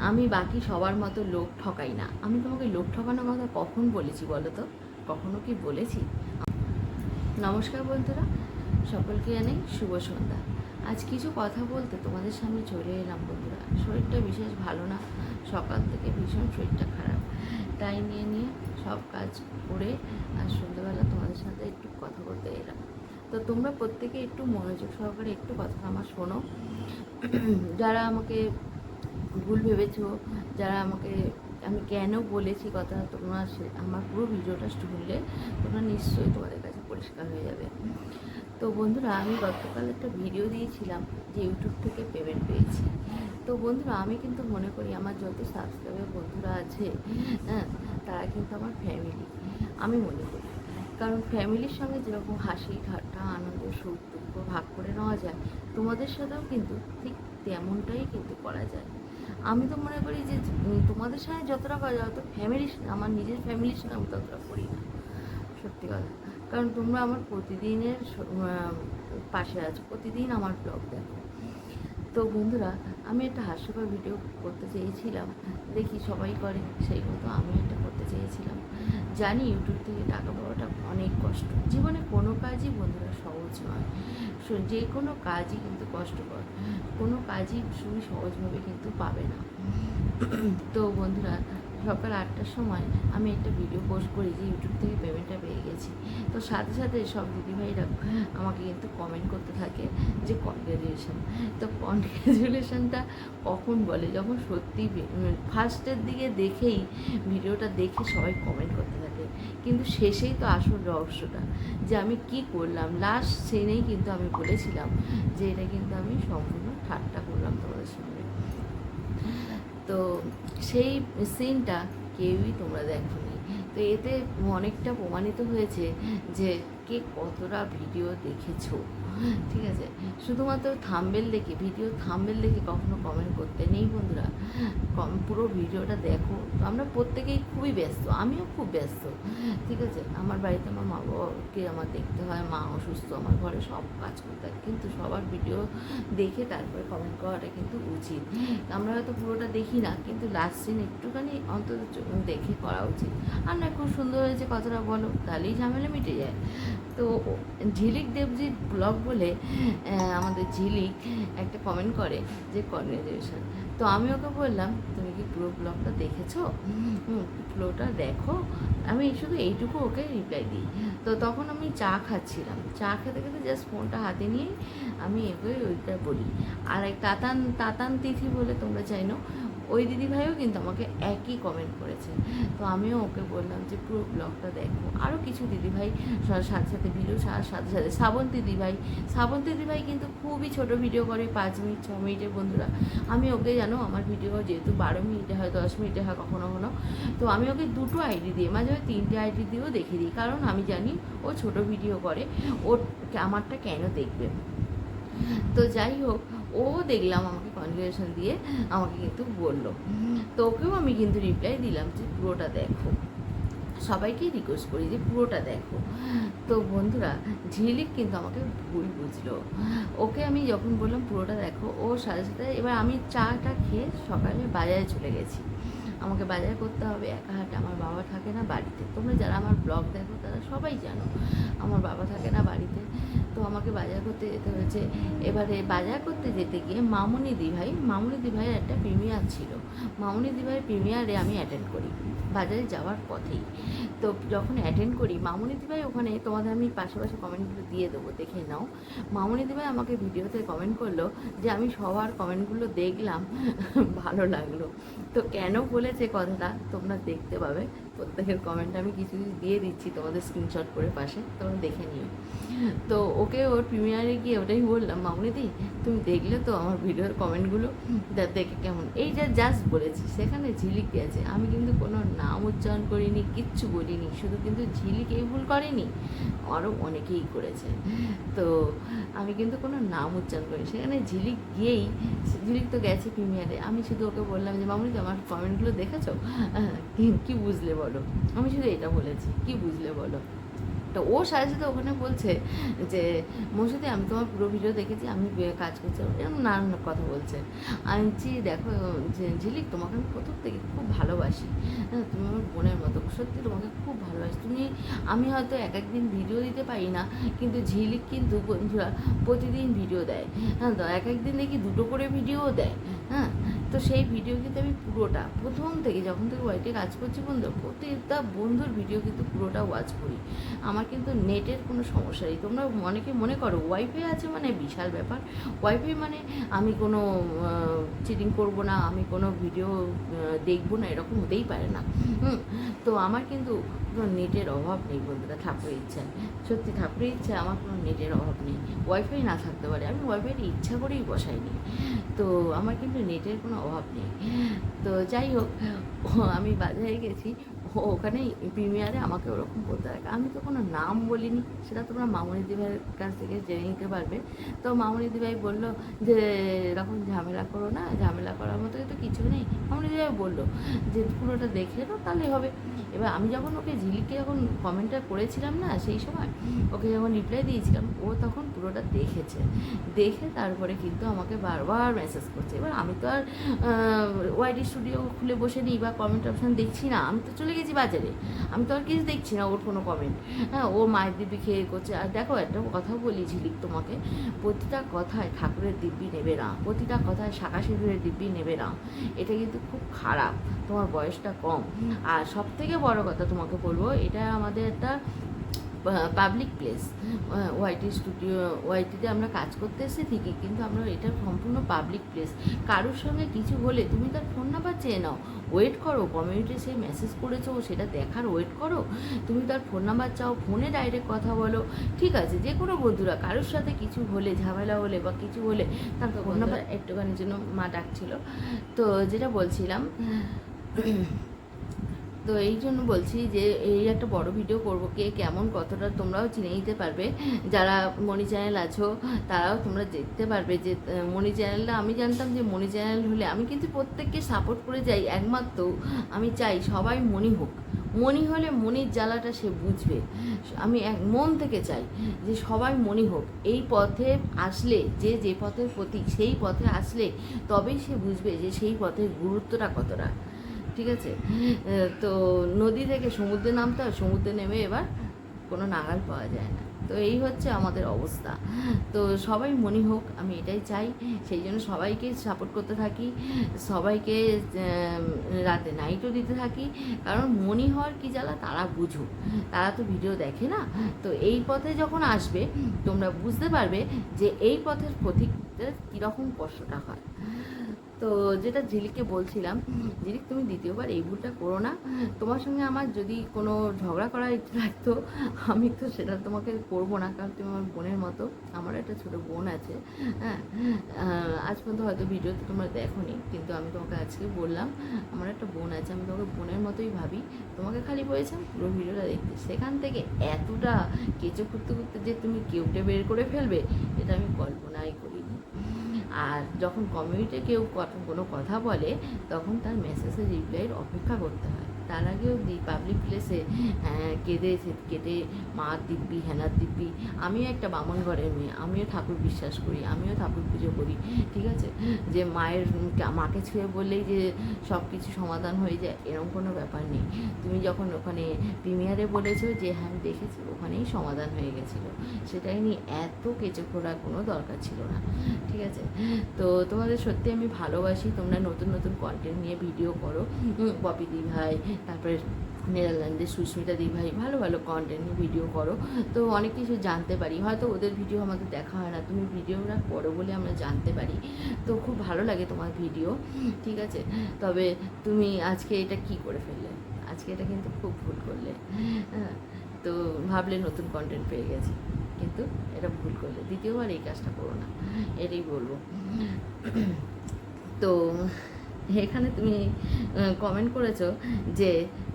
আমি বাকি সবার মতো লোক ঠকাই না। আমি তোমাকে লোক ঠকানোর কথা কখন বলেছি বলো তো? কখনো কি বলেছি? নমস্কার বন্ধুরা, সকলকে জানাই শুভ সন্ধ্যা। আজ কিছু কথা বলতে তোমাদের সামনে চলে এলাম বন্ধুরা। শরীরটা বিশেষ ভালো না, সকাল থেকে ভীষণ শরীরটা খারাপ। তাই নিয়ে নিয়ে সব কাজ করে আর সন্ধ্যাবেলা তোমাদের সাথে একটু কথা বলতে এলাম। তো তোমরা প্রত্যেকে একটু মনোযোগ সহকারে একটু কথা আমার শোনো। যারা আমাকে ভুল ভেবেছো, যারা আমাকে, আমি কেন বলেছি কথা, তোমরা আমার পুরো ভিডিওটা শুনলে তোমরা নিশ্চয়ই তোমাদের কাছে পরিষ্কার হয়ে যাবে। তো বন্ধুরা, আমি গতকাল একটা ভিডিও দিয়েছিলাম যে ইউটিউব থেকে পেমেন্ট পেয়েছি। তো বন্ধুরা, আমি কিন্তু মনে করি আমার যত সাবস্ক্রাইবার বন্ধুরা আছে হ্যাঁ তারা কিন্তু আমার ফ্যামিলি আমি মনে করি। কারণ ফ্যামিলির সঙ্গে যেরকম হাসি, ঠাট্টা, আনন্দ, সুখ, দুঃখ ভাগ করে নেওয়া যায়, তোমাদের সাথেও কিন্তু ঠিক তেমনটাই কিন্তু করা যায়। আমি তো মনে করি যে তোমাদের সঙ্গে যতটা করা যায় অত ফ্যামিলির আমার নিজের ফ্যামিলির সঙ্গে আমি ততটা করি না, সত্যি কথা। কারণ তোমরা আমার প্রতিদিনের পাশে আছো, প্রতিদিন আমার ব্লগ দেখো। তো বন্ধুরা, আমি একটা হাস্যকর ভিডিও করতে চেয়েছিলাম। দেখি সবাই করে, সেই মতো আমি একটা করতে চেয়েছিলাম। জানি ইউটিউব থেকে টাকা পাওয়াটা অনেক কষ্ট। জীবনে কোনো কাজই বন্ধুরা সহজ নয়। যে কোনো কাজই কিন্তু কষ্টকর। কোনো কাজই তুমি সহজভাবে কিন্তু পাবে না। তো বন্ধুরা সকাল আটটার সময় আমি একটা ভিডিও পোস্ট করি যে ইউটিউব থেকে পেমেন্টটা পেয়ে গেছি। তো সাথে সাথে সব দিদিভাইরা আমাকে কিন্তু কমেন্ট করতে থাকে যে কনগ্রাজুলেশন তো কনগ্রাজুলেশনটা কখন বলে? যখন সত্যি ফার্স্টের দিকে দেখেই ভিডিওটা দেখে সবাই কমেন্ট করতে থাকে। কিন্তু শেষেই তো আসল রহস্যটা যে আমি কি করলাম? লাস্ট সেনেই কিন্তু আমি বলেছিলাম যে এটা কিন্তু আমি সম্পূর্ণ ঠাট্টা করলাম তোমাদের সঙ্গে তো সেই সিনটা কেউই তোমরা দেখোনি। তো এতে অনেকটা প্রমাণিত হয়েছে যে কে কতটা ভিডিও দেখেছ? ঠিক আছে? শুধুমাত্র থাম্বেল দেখে ভিডিও থাম্বেল দেখে কখনো কমেন্ট করতে নেই বন্ধুরা। কম, পুরো ভিডিওটা দেখো। তো আমরা প্রত্যেকেই খুবই ব্যস্ত, আমিও খুব ব্যস্ত। ঠিক আছে? আমার বাড়িতে আমার মা বাবাকে আমার দেখতে হয়, মা অসুস্থ, আমার ঘরে সব কাজ করতে হয়। কিন্তু সবার ভিডিও দেখে তারপরে কমেন্ট করাটা কিন্তু উচিত। আমরা হয়তো পুরোটা দেখি না, কিন্তু লাস্ট সিন একটুখানি অন্তত দেখে করা উচিত। আর না, খুব সুন্দর হয়েছে কথাটা বলো, তাহলেই ঝামেলা মিটে যায়। তো ঝিলিক দেবজির ব্লগ বলে আমাদের ঝিলিক একটা কমেন্ট করে যে কনগ্রাজুলেশন তো আমি ওকে বললাম, তুমি কি পুরো ব্লগটা দেখেছ? পুরোটা দেখো। আমি শুধু এইটুকু ওকে রিপ্লাই দিই। তো তখন আমি চা খাচ্ছিলাম। চা খেতে খেতে জাস্ট ফোনটা হাতে নিয়ে আমি এগোই ওইটা বলি। আর এক তাতান তাতান তিথি বলে তোমরা চাইনো ওই দিদিভাইও কিন্তু আমাকে একই কমেন্ট করেছে। তো আমিও ওকে বললাম যে, পুরো ব্লগটা দেখো। আরও কিছু দিদিভাই সাথে সাথে ভিডিও সাথে সাথে শ্রাবন্তী দিদিভাই। শ্রাবন্তী দিদিভাই কিন্তু খুবই ছোট ভিডিও করে, পাঁচ মিনিট, ছ মিনিটের বন্ধুরা। আমি ওকে জানো, আমার ভিডিও যেহেতু বারো মিনিটে হয়, দশ মিনিটে হয়, কখনো কখনো। তো আমি ওকে দুটো আইডি দিয়ে, মাঝে মাঝে তিনটে আইডি দিয়েও দেখিয়ে দিই। কারণ আমি জানি ও ছোট ভিডিও করে, ওর আমারটা কেন দেখবে? তো যাই হোক, ও দেখলাম আমাকে কনগ্রেশন দিয়ে, আমাকে কিন্তু বলল। তো ওকেও আমি কিন্তু রিপ্লাই দিলাম যে, পুরোটা দেখো। সবাইকেই রিকোয়েস্ট করি যে, পুরোটা দেখো। তো বন্ধুরা, ঝিলিক কিন্তু আমাকে ভুল বুঝলো। ওকে আমি যখন বললাম, পুরোটা দেখো, ও সাথে সাথে এবার আমি চাটা খেয়ে সকালে বাজারে চলে গেছি। আমাকে বাজার করতে হবে, একা হাটে আমার বাবা থাকে না বাড়িতে। তোমরা যারা আমার ব্লগ দেখো, তারা সবাই জানো, আমার বাবা থাকে না বাড়িতে। তো আমাকে বাজার করতে যেতে হয়েছে। এবারে বাজার করতে যেতে গিয়ে মামুনি দিভাই, মামুনি দিভাইয়ের একটা প্রিমিয়ার ছিল। মামুনি দিভাইয়ের প্রিমিয়ারে আমি অ্যাটেন্ড করি, বাজারে যাওয়ার পথেই। তো যখন অ্যাটেন্ড করি, মামুনি দিভাই ওখানে তোমাদের আমি পাশে পাশে কমেন্টগুলো দিয়ে দেবো, দেখে নাও। মামুনি দিভাই আমাকে ভিডিওতে কমেন্ট করল যে, আমি সবার কমেন্টগুলো দেখলাম, ভালো লাগল। তো কেন বলেছে কথাটা তোমরা দেখতে পাবে। প্রত্যেকের কমেন্ট আমি কিছু কিছু দিয়ে দিচ্ছি তোমাদের স্ক্রিনশট করে পাশে, তোমরা দেখে নিও। তো ওকে ওর প্রিমিয়ারে গিয়ে ওটাই বললাম মামুনিদি তুমি দেখলে তো আমার ভিডিওর কমেন্টগুলো দা- দেখে কেমন? এই যা জাস্ট বলেছি, সেখানে ঝিলিক গেছে আমি কিন্তু কোনো নাম উচ্চারণ করিনি, কিচ্ছু বলিনি, শুধু কিন্তু ঝিলিক এই ভুল করেনি আরও অনেকেই করেছে। তো আমি কিন্তু কোনো নাম উচ্চারণ করি সেখানে ঝিলিক গিয়েই, ঝিলিক তো গেছে প্রিমিয়ারে আমি শুধু ওকে বললাম যে, মামুনি আমার কমেন্টগুলো দেখেছ? কি বুঝলে বলো? আমি শুধু এটা বলেছি, কি বুঝলে বলো? তো ও সাথে সাথে ওখানে বলছে যে মসজিদে আমি তোমার পুরো ভিডিও দেখেছি, আমি কাজ করছি। এরকম নানান কথা বলছে। আমি দেখো ঝিলিক, তোমাকে আমি প্রথম থেকে খুব ভালোবাসি। হ্যাঁ তুমি আমার বোনের মতো। সত্যি তোমাকে খুব ভালোবাসি। তুমি, আমি হয়তো এক একদিন ভিডিও দিতে পারি না, কিন্তু ঝিলিক কিন্তু বন্ধুরা প্রতিদিন ভিডিও দেয়। হ্যাঁ তো এক একদিন দেখি দুটো করে ভিডিও দেয়। হ্যাঁ তো সেই ভিডিও কিন্তু আমি পুরোটা, প্রথম থেকে যখন থেকে ওয়াইটে কাজ করছি বন্ধু প্রতিটা বন্ধুর ভিডিও কিন্তু পুরোটা ওয়াচ করি। আমার কিন্তু নেটের কোনো সমস্যা নেই। তোমরা অনেকে মনে করো ওয়াইফাই আছে মানে বিশাল ব্যাপার। ওয়াইফাই মানে আমি কোনো চিটিং করব না, আমি কোনো ভিডিও দেখব না, এরকম হতেই পারে না। তো আমার কিন্তু কোনো নেটের অভাব নেই বন্ধুরা, ঠাকুরের ইচ্ছায়। সত্যি ঠাকুরের ইচ্ছায় আমার কোনো নেটের অভাব নেই। ওয়াইফাই না থাকতে পারে, আমি ওয়াইফাইটা ইচ্ছা করেই বসাইনি। তো আমার কিন্তু নেটের কোনো অভাব নেই। তো যাই হোক আমি বাজারে গেছি ওখানে প্রিমিয়ারে আমাকে ওরকম বলতে থাকে। আমি তো কোনো নাম বলিনি, সেটা তোমরা মামনি দিভাইয়ের কাছ থেকে জেনে নিতে পারবে। তো মামনি দিভাই বলল যে, এরকম ঝামেলা করো না, ঝামেলা করার মতো তো কিছু নেই। মামনি দিভাই বলল যে, পুরোটা দেখে নাও, তাহলে হবে। এবার আমি যখন ওকে ঝিলিকে যখন কমেন্টটা করেছিলাম না, সেই সময় ওকে যখন রিপ্লাই দিয়েছিলাম, ও তখন পুরোটা দেখেছে। দেখে তারপরে কিন্তু আমাকে বারবার মেসেজ করছে। এবার আমি তো আর ওয়াইডি স্টুডিও খুলে বসে নিই বা কমেন্ট অপশান দেখছি না। আমি তো চলে গেছি বাজারে। আমি তো আর কিছু দেখছি না ওর কোনো কমেন্ট হ্যাঁ ও মায়ের দিব্যি খেয়ে করছে। আর দেখো একটা কথা বলি ঝিলিক তোমাকে, প্রতিটা কথায় ঠাকুরের দিব্যি নেবে না। প্রতিটা কথায় শাখা সিঁদুরের দিব্যি নেবে না। এটা কিন্তু খুব খারাপ। তোমার বয়সটা কম। আর সব থেকে বড় কথা তোমাকে বলব এটা আমাদের একটা পাবলিক প্লেস ওয়াইটি স্টুডিও ওয়াইটিতে আমরা কাজ করতে এসেছি ঠিকই কিন্তু আমরা এটা সম্পূর্ণ পাবলিক প্লেস কারোর সঙ্গে কিছু হলে তুমি তার ফোন নাম্বার চেয়ে নাও। ওয়েট করো কমিউনিটি সে মেসেজ করেছ সেটা দেখার ওয়েট করো। তুমি তার ফোন নাম্বার চাও ফোনে ডাইরেক্ট কথা বলো। ঠিক আছে যে কোনো বন্ধুরা কারোর সাথে কিছু হলে ঝামেলা হলে বা কিছু হলে তার ফোন নাম্বার একটুখানির জন্য মা ডাকছিল। তো যেটা বলছিলাম তো এই জন্য বলছি যে এই একটা বড় ভিডিও করব কে কেমন কতটা তোমরাও চিনে নিতে পারবে। যারা মনি চ্যানেল আছো, তারাও তোমরা দেখতে পারবে যে মনি চ্যানেলটা আমি জানতাম যে মনি চ্যানেল হলে আমি কিন্তু প্রত্যেককে সাপোর্ট করে যাই, একমাত্র আমি চাই সবাই মনি হোক। মনি হলে মনির জ্বালাটা সে বুঝবে। আমি এক মন থেকে চাই যে সবাই মনি হোক। এই পথে আসলে, যে যে পথের প্রতীক সেই পথে আসলে তবেই সে বুঝবে যে সেই পথের গুরুত্বটা কতটা। ঠিক আছে? তো নদী থেকে সমুদ্রে নামতে হয়, সমুদ্রে নেমে এবার কোনো নাগাল পাওয়া যায় না। তো এই হচ্ছে আমাদের অবস্থা। তো সবাই মনে হোক, আমি এটাই চাই, সেই জন্য সবাইকে সাপোর্ট করতে থাকি, সবাইকে রাতে নাইটও দিতে থাকি, কারণ মনি হওয়ার কী জ্বালা, তারা বুঝুক। তারা তো ভিডিও দেখে না। তো এই পথে যখন আসবে, তোমরা বুঝতে পারবে যে এই পথের পথিকদের কীরকম কষ্টটা হয়। তো যেটা ঝিলিককে বলছিলাম, ঝিলিক তুমি দ্বিতীয়বার এই ভুলটা করো না। তোমার সঙ্গে আমার যদি কোনো ঝগড়া করার ইচ্ছে থাকতো, আমি তো সেটা তোমাকে করব না, কারণ তুমি আমার বোনের মতো। আমার একটা ছোটো বোন আছে হ্যাঁ? আজ পর্যন্ত হয়তো ভিডিও ভিডিওতে তোমরা দেখোনি, কিন্তু আমি তোমাকে আজকে বললাম, আমার একটা বোন আছে, আমি তোমাকে বোনের মতোই ভাবি। তোমাকে খালি বলেছিলাম পুরো ভিডিওটা দেখতে। সেখান থেকে এতটা কেঁচো করতে করতে যে তুমি কেউটে বের করে ফেলবে, এটা আমি কল্পনাই করিনি। আর যখন কমিউনিটি কেউ কোনো কথা বলে তখন তার মেসেজের রিপ্লাইয়ের অপেক্ষা করতে হয়। তার আগে আগেও পাবলিক প্লেসে কেঁদে কেটে মা দিব্যি হেনার দিব্যি আমিও একটা বামন ঘরের মেয়ে আমিও ঠাকুর বিশ্বাস করি আমিও ঠাকুর পুজো করি ঠিক আছে? যে মায়ের মাকে ছুঁয়ে বললেই যে সব কিছু সমাধান হয়ে যায় এরকম কোনো ব্যাপার নেই। তুমি যখন ওখানে প্রিমিয়ারে বলেছ যে হ্যাঁ আমি দেখেছি ওখানেই সমাধান হয়ে গেছিল। সেটাই নিয়ে এত কেঁচো করার কোনো দরকার ছিল না ঠিক আছে? তো তোমাদের সত্যি আমি ভালোবাসি তোমরা নতুন নতুন কন্টেন্ট নিয়ে ভিডিও করো। হুম, পপি দি ভাই তারপরে নেদারল্যান্ডের সুস্মিতা দি ভাই, ভালো ভালো কন্টেন্ট ভিডিও করো। তো অনেক কিছু জানতে পারি। হয়তো ওদের ভিডিও আমাদের দেখা হয় না, তুমি ভিডিওটা করো বলে আমরা জানতে পারি। তো খুব ভালো লাগে তোমার ভিডিও ঠিক আছে? তবে তুমি আজকে এটা কি করে ফেললে? আজকে এটা কিন্তু খুব ভুল করলে। হ্যাঁ তো ভাবলে নতুন কন্টেন্ট পেয়ে গেছি। কিন্তু এটা ভুল করলে। দ্বিতীয়বার এই কাজটা করো না। এটাই বলব। তো এখানে তুমি কমেন্ট করেছ যে,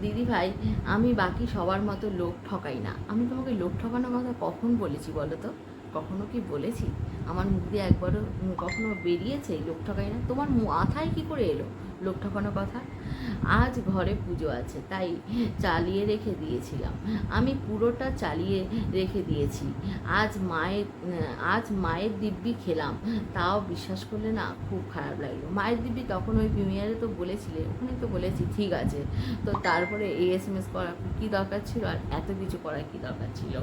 দিদি ভাই, আমি বাকি সবার মতো লোক ঠকাই না। আমি তোমাকে লোক ঠকানোর কথা কখন বলেছি বলো তো? কখনো কি বলেছি? আমার মুখ দিয়ে একবারও কখনো বেরিয়েছে লোক ঠকাই না? তোমার মাথায় কি করে এলো লোক ঠকানোর কথা? আজ ঘরে পুজো আছে, তাই চালিয়ে রেখে দিয়েছিলাম। আমি পুরোটা চালিয়ে রেখে দিয়েছি। আজ মায়ের আজ মায়ের দিব্যি খেলাম। তাও বিশ্বাস করলে না, খুব খারাপ লাগল। মায়ের দিব্যি তখন ওই প্রিমিয়ারে তো বলেছিলে, ওখানে তো বলেছি, ঠিক আছে। তো তারপরে এই এস এম এস করা কী দরকার ছিল? আর এত কিছু করার কী দরকার ছিল?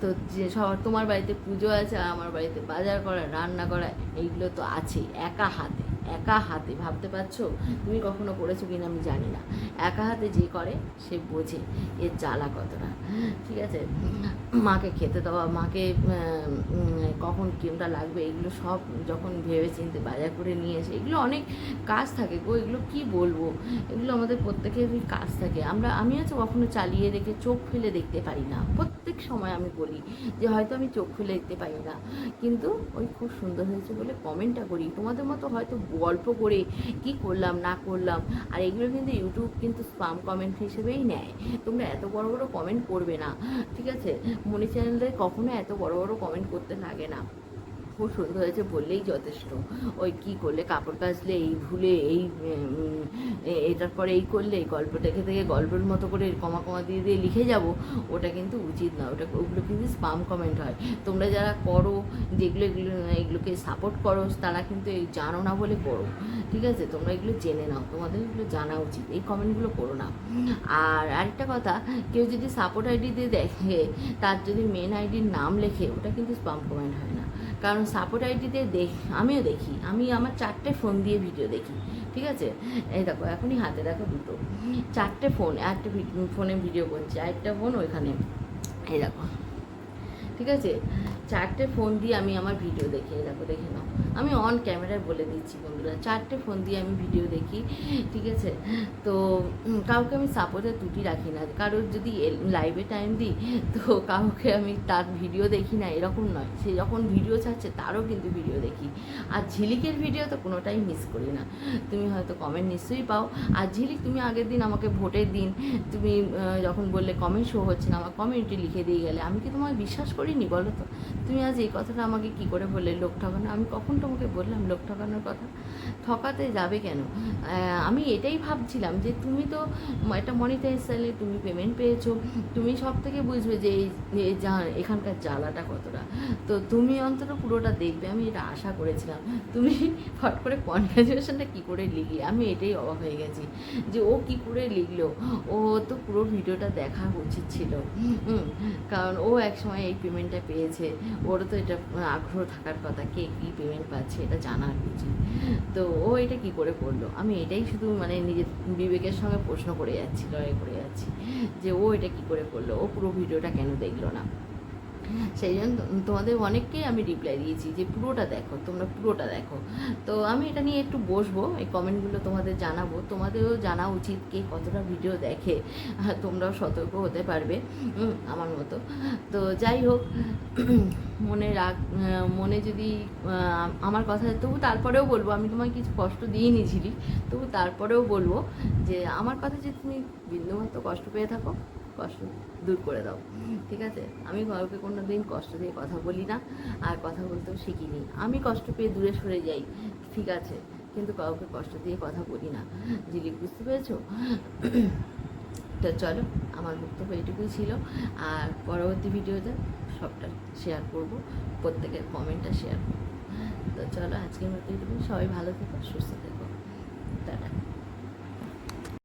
তো যে সবার তোমার বাড়িতে পুজো আছে, আর আমার বাড়িতে বাজার করা, রান্না করা, এইগুলো তো আছেই, একা হাতে। একা হাতে ভাবতে পারছ? তুমি কখনো করেছ কিনা আমি জানি না। একা হাতে যে করে, সে বোঝে এর জ্বালা কতটা। ঠিক আছে? মাকে খেতে দেওয়া মাকে কখন কেমটা লাগবে, এগুলো সব যখন ভেবে চিনতে বাজার করে নিয়ে এসে, এগুলো অনেক কাজ থাকে গো, এগুলো কি বলব? এগুলো আমাদের প্রত্যেকেরই কাজ থাকে। আমরা আমি হচ্ছে কখনো চালিয়ে রেখে চোখ ফেলে দেখতে পারি না। প্রত্যেক সময় আমি বলি যে, হয়তো আমি চোখ ফেলে দেখতে পারি না। কিন্তু ওই খুব সুন্দর হয়েছে বলে কমেন্টটা করি। তোমাদের মতো হয়তো গল্প করে কি করলাম, না করলাম, আর এগুলো কিন্তু ইউটিউব কিন্তু স্পাম কমেন্ট হিসেবেই নেয়। তোমরা এত বড় বড় কমেন্ট করবে না, ঠিক আছে? মনি চ্যানেলে কখনো এত বড় বড় কমেন্ট করতে লাগে না। খুব সুন্দর হয়েছে বললেই যথেষ্ট। ওই কি করলে, কাপড় কাচলে, এই ভুলে, এই এটার পরে এই করলে, এই গল্প দেখে থেকে গল্পের মতো করে কমা কমা দিয়ে দিয়ে লিখে যাব, ওটা কিন্তু উচিত না। ওটা, ওগুলো কিন্তু স্পাম কমেন্ট হয়। তোমরা যারা করো, যেগুলো, এগুলো, এগুলোকে সাপোর্ট করো, তারা কিন্তু এই জানো না বলে করো। ঠিক আছে? তোমরা এগুলো জেনে নাও। তোমাদের এগুলো জানা উচিত। এই কমেন্টগুলো করো না। আর আরেকটা কথা, কেউ যদি সাপোর্ট আইডি দিয়ে দেখে, তার যদি মেন আইডির নাম লেখে, ওটা কিন্তু স্পাম কমেন্ট হয় না। কারণ সাপোর্ট আইডিতে দেখ, আমিও দেখি। আমি আমার চারটে ফোন দিয়ে ভিডিও দেখি, ঠিক আছে? এই দেখো, এখনই হাতে দেখো দুটো। চারটে ফোন একটা ফোনে ভিডিও করছি, আরেকটা ফোন ওইখানে। এই দেখো, ঠিক আছে? চারটে ফোন দিয়ে আমি আমার ভিডিও দেখি দেখো, দেখে নাও। আমি অন ক্যামেরায় বলে দিচ্ছি বন্ধুরা, চারটে ফোন দিয়ে আমি ভিডিও দেখি, ঠিক আছে? তো কাউকে আমি সাপোর্টে ত্রুটি রাখি না। কারোর যদি লাইভে টাইম দিই, তো কাউকে আমি তার ভিডিও দেখি না, এরকম নয়। সে যখন ভিডিও ছাড়ছে, তারও কিন্তু ভিডিও দেখি। আর ঝিলিকের ভিডিও তো কোনোটাই মিস করি না। তুমি হয়তো কমেন্ট নিশ্চয়ই পাও। আর ঝিলিক, তুমি আগের দিন আমাকে ভোটের দিন, তুমি যখন বললে কমেন্ট শো হচ্ছে না, আমার কমেন্টে লিখে দিয়ে গেলে। আমি কি তোমায় বিশ্বাস করিনি, বলো তো? তুমি আজ এই কথাটা আমাকে কি করে বললে? লোক ঠকানো, আমি কখন তোমাকে বললাম লোক ঠকানোর কথা? ঠকাতে যাবে কেন? আমি এটাই ভাবছিলাম যে তুমি তো একটা মনিটাইজ চাইলে তুমি পেমেন্ট পেয়েছ। তুমি সব থেকে বুঝবে যে এই এখানকার জ্বালাটা কতটা। তো তুমি অন্তত পুরোটা দেখবে, আমি এটা আশা করেছিলাম। তুমি ফট করে কনগ্রাচুলেশনটা কী করে লিখলে? আমি এটাই অবাক হয়ে গেছি যে ও কি করে লিখলো? ও তো পুরো ভিডিওটা দেখা উচিত ছিল। কারণ ও একসময় এই পেমেন্টটা পেয়েছে। ওরও তো এটা আগ্রহ থাকার কথা, কে কী পেমেন্ট পাচ্ছে এটা জানার উচিত তো ও এটা কি করে করল? আমি এটাই শুধু মানে নিজের বিবেকের সঙ্গে প্রশ্ন করে যাচ্ছি, লড়াই করে যাচ্ছি যে ও এটা কি করে করল? ও পুরো ভিডিওটা কেন দেখল না? সেই জন্য তোমাদের অনেককেই আমি রিপ্লাই দিয়েছি যে পুরোটা দেখো, তোমরা পুরোটা দেখো। তো আমি এটা নিয়ে একটু বসবো, এই কমেন্টগুলো তোমাদের জানাব। তোমাদেরও জানা উচিত কে কতটা ভিডিও দেখে তোমরাও সতর্ক হতে পারবে আমার মতো। তো যাই হোক, মনে রাখ মনে যদি আমার কথা, তবু তারপরেও বলব, আমি তোমায় কিছু কষ্ট দিয়ে নিয়েছিলি তবু তারপরেও বলব যে, আমার কথা যে তুমি বিন্দুমাত্র কষ্ট পেয়ে থাকো কষ্ট দূর করে দাও। ঠিক আছে? আমি কাউকে কোনো দিন কষ্ট দিয়ে কথা বলি না, আর কথা বলতেও শিখিনি। আমি কষ্ট পেয়ে দূরে সরে যাই, ঠিক আছে? কিন্তু কাউকে কষ্ট দিয়ে কথা বলি না। জিলিক বুঝতে পেরেছ? তো চলো, আমার বক্তব্য এটুকুই ছিল। আর পরবর্তী ভিডিওতে সবটা শেয়ার করব, প্রত্যেকের কমেন্টটা শেয়ার করব। তো চলো, আজকের মতো এটুকু সবাই ভালো থেকো, সুস্থ থেকো।